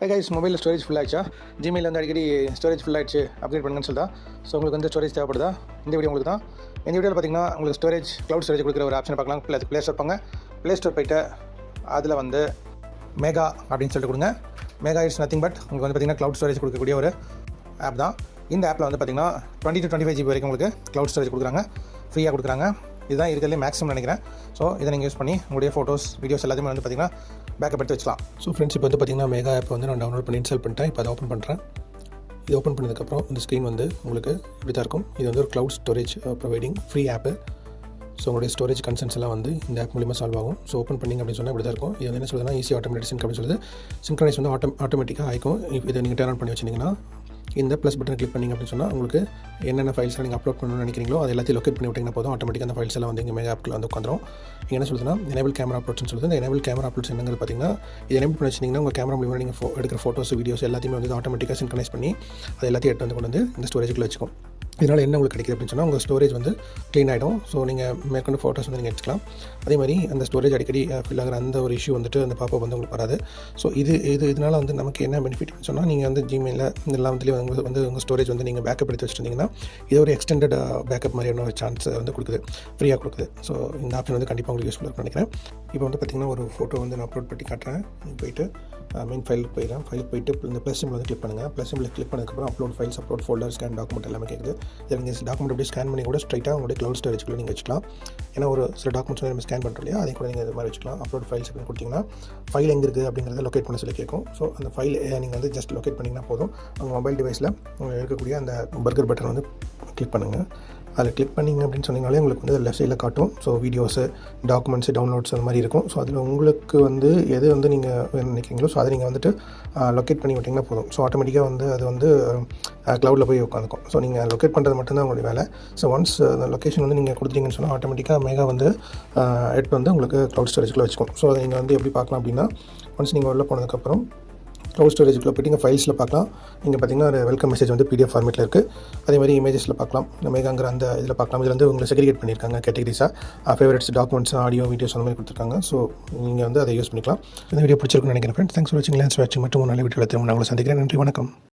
Guys மொபைலில் storage full ஆயிடுச்சா? Gmail வந்து அடிக்கடி ஸ்டோரேஜ் ஃபுல் ஆயிடுச்சு அப்டேட் பண்ணுங்கன்னு சொல்லிட்டா. ஸோ உங்களுக்கு வந்து ஸ்டோரேஜ் தேவைப்படுதா? இந்த வீடியோ உங்களுக்கு தான். இந்த வீடியோவில் பார்த்தீங்கன்னா உங்களுக்கு ஸ்டோரேஜ் க்ளவுட் ஸ்டோரேஜ் கொடுக்குற ஒரு ஆப்ஷன் பார்க்கலாம். ப்ளே ப்ளே ஸ்டோர் போங்க ப்ளே ஸ்டோர் போயிட்டு அதில் வந்து மெகா அப்படின்னு சொல்லிட்டு கொடுங்க. மெகா இட்ஸ் நத்திங் பட் உங்களுக்கு வந்து பார்த்தீங்கன்னா க்ளவுட் ஸ்டோரேஜ் கொடுக்கக்கூடிய ஒரு ஆப் தான். இந்த ஆப்பில் வந்து பார்த்தீங்கன்னா twenty two twenty five GB வரைக்கும் உங்களுக்கு க்ளவுட் ஸ்டோரேஜ் கொடுக்குறாங்க. ஃப்ரீயாக கொடுக்குறாங்க. இதுதான் இருக்கிறதுலே மேக்ஸிமம் நினைக்கிறேன். ஸோ இதை நீங்கள் யூஸ் பண்ணி உங்களுடைய ஃபோட்டோஸ் வீடியோஸ் எல்லாத்தையுமே வந்து பார்த்தீங்கன்னா பேக்கப் எடுத்து வச்சுக்கலாம். ஸோ ஃப்ரெண்ட்ஸ் இப்போ வந்து பார்த்தீங்கன்னா மெகா ஆப் வந்து நான் டவுன்லோட் பண்ணி இன்ஸ்டால் பண்ணிட்டேன். இப்போ அதை ஓப்பன் பண்ணுறேன் இது ஓப்பன் பண்ணதுக்கப்புறம் இந்த ஸ்க்ரீன் வந்து உங்களுக்கு இப்படி தான் இருக்கும். இது வந்து ஒரு cloud storage providing free app so உங்களுடைய ஸ்டோரேஜ் கன்சன்ஸ் எல்லாம் வந்து இந்த ஆப் மூலியமாக சால்வ் ஆகும். ஸோ ஓப்பன் பண்ணிங்க அப்படின்னு சொன்னால் இப்படி தான் இருக்கும். இது வந்து என்ன சொல்லுதுன்னா ஈஸி ஆட்டோமேட்டிக் சிங்க் அப்படின்னு சொல்லுது. சிங்க்ரனைஸ் வந்து ஆட்டோ ஆட்டோமேட்டிக்காக ஆயிக்கும். இது இதை நீங்கள் டேர்ன் பண்ணி வச்சிங்கன்னா இந்த ப்ளஸ் பட்டன் கிளிக் பண்ணிங்க அப்படின்னு சொன்னால் உங்களுக்கு என்னென்ன ஃபைல்ஸ் நீங்கள் அப்லோட் பண்ணணும்னு நினைக்கிறீங்களோ அது எல்லாத்தையும் லொக்கேட் பண்ணி விட்டிங்கன்னா போதும். ஆட்டோமேட்டிக்காக அந்த ஃபைல்ஸ் எல்லாம் வந்து இங்கே மெகா ஆப்பில் வந்து உட்காந்துரும். இங்கே என்ன சொல்லுதுன்னா எனேபிள் கேமரா அப்லோட்ஸ்னு சொல்லுது. இந்த எனேபிள் கேமரா அப்லோட்ஸ் என்னங்கிறது பார்த்தீங்கன்னா இது எனேபிள் பண்ணி வச்சிங்கன்னா உங்கள் கேமரா மூலியமாக நீங்கள் ஃபோ எடுக்கிற ஃபோட்டோஸ் வீடியோஸ் எல்லாத்தையுமே வந்து ஆட்டோமேட்டிக்காக சின்கனைஸ் பண்ணி அது எல்லாத்தையும் எடுத்து வந்து கொண்டு வந்து இந்த ஸ்டோரேஜுக்குள்ளே வச்சுக்கும். இதனால் என்ன உங்களுக்கு கிடைக்குது அப்படின்னு சொன்னால் உங்கள் ஸ்டோரேஜ் வந்து க்ளீன் ஆகிடும் ஸோ நீங்கள் மேற்கொண்டு ஃபோட்டோஸ் வந்து நீங்கள் எடுத்துக்கலாம். அதே மாதிரி அந்த ஸ்டோரேஜ் அடிக்கடி ஃபில் ஆகிற அந்த ஒரு இஷ்யூ வந்துட்டு அந்த பாப்பா வந்து உங்களுக்கு வராது. ஸோ இது இது இதனால் வந்து நமக்கு என்ன பெனிஃபிட்னு சொன்னால் நீங்கள் வந்து ஜிமெயிலில் இதெல்லாம் வந்து வந்து வந்து உங்கள் ஸ்டோரேஜ் வந்து நீங்கள் பேக்கப் எடுத்து வச்சுருந்தீங்கன்னா இது ஒரு எக்ஸ்டெண்டட் பேக்கப் மாதிரியான ஒரு சான்ஸ் வந்து கொடுக்குது. ஃப்ரீயாக கொடுக்குது. ஸோ இந்த ஆப்ஷன் வந்து கண்டிப்பாக உங்களுக்கு யூஸ்ஃபுல்லாக நினைக்கிறேன். இப்போ வந்து பார்த்திங்கன்னா ஒரு ஃபோட்டோ வந்து நான் அப்லோட் பண்ணி காட்டுறேன். போயிட்டு மெயின் ஃபைலுக்கு போயிடுறேன் ஃபைலுக்கு போயிட்டு இந்த ப்ளஸ் சிம்பிள் வந்து கிளிக் பண்ணுங்கள் ப்ளஸ் சிம்பிள் கிளிக் பண்ணதுக்கப்புறம் upload files upload folder scan document எல்லாமே கேட்குது இதில் நீங்கள் டாக்குமெண்ட் அப்படியே ஸ்கேன் பண்ணி கூட ஸ்ட்ரைட்டாக உங்களுடைய க்ளவுட் ஸ்டோரேஜ்க்குள்ளே நீங்கள் வச்சுக்கலாம். ஏன்னா ஒரு சில டாக்குமெண்ட்ஸ் நம்ம ஸ்கேன் பண்ணுறோம் இல்லையா? அதை கூட நீங்கள் இது மாதிரி வச்சுக்கலாம். அப்லோட் ஃபைல்ஸ் அப்படின்னு கொடுத்தீங்கன்னா ஃபைல் எங்கே இருக்குது அப்படிங்கிறத லொக்கேட் பண்ண சொல்லி கேட்கும். ஸோ அந்த ஃபைல் நீங்கள் வந்து ஜஸ்ட் லொக்கேட் பண்ணிங்கன்னா போதும். உங்கள் மொபைல் டிவைஸில் இருக்கக்கூடிய அந்த பர்கர் பட்டன் வந்து கிளிக் பண்ணுங்கள் அதில் கிளிக் பண்ணிங்க அப்படின்னு சொன்னீங்களே உங்களுக்கு வந்து லெஃப்ட் சைடில் காட்டும். ஸோ வீடியோஸு டாக்குமெண்ட்ஸு டவுன்லோட்ஸ் அந்த மாதிரி இருக்கும். ஸோ அதில் உங்களுக்கு வந்து எது வந்து நீங்கள் நினைக்கிறீங்களோ ஸோ அதை நீங்கள் வந்துட்டு லொக்கேட் பண்ணி விட்டிங்கன்னா போதும். ஸோ ஆட்டோமேட்டிக்காக வந்து அது வந்து க்ளவுடில் போய் உட்காந்துக்கும். ஸோ நீங்கள் லொக்கேட் பண்ணுறது மட்டும்தான் உங்களுடைய வேலை. ஸோ ஒன்ஸ் அந்த லொக்கேஷன் வந்து நீங்கள் கொடுத்தீங்கன்னு சொன்னால் ஆட்டோமேட்டிக்காக மேகா வந்து எடுத்து வந்து உங்களுக்கு க்ளவுட் ஸ்டோரேஜ்குள்ளே வச்சுக்கும். ஸோ அதை நீங்கள் வந்து எப்படி பார்க்கலாம் அப்படின்னா ஒன்ஸ் நீங்கள் உள்ளே போனதுக்கப்புறம் க்ளவுட் ஸ்டோரேஜுக்குள்ளே போய்ட்டு நீங்கள் ஃபைல்ஸில் பார்க்கலாம். இங்கே பார்த்தீங்கன்னா ஒரு வெல்கம் மெசேஜ் வந்து பிடிஎஃப் ஃபார்மேட்டில் இருக்குது அதே மாதிரி இமேஜஸில் பார்க்கலாம். மேகாங்கிற அந்த இதில் பார்க்கலாம். இதில் வந்து உங்களை செக்ரிகேட் பண்ணியிருக்காங்க கேட்டகரிஸாக ஃபேவரட்ஸ் டாக்குமெண்ட்ஸ் ஆடியோ வீடியோஸ் அந்த மாதிரி கொடுத்துருக்காங்க. ஸோ நீங்கள் வந்து அதை யூஸ் பண்ணிக்கலாம். இந்த வீடியோ பிடிச்சிருக்குன்னு நினைக்கிறேன் ஃப்ரெண்ட்ஸ் தேங்க்ஸ் ஃபார் வாட்சிங் லேன்ஸ் வாட்சிங் மற்றும் நல்ல வீடியோவில் திரும்ப நான் உங்களை சந்திக்கிறேன். நன்றி வணக்கம்.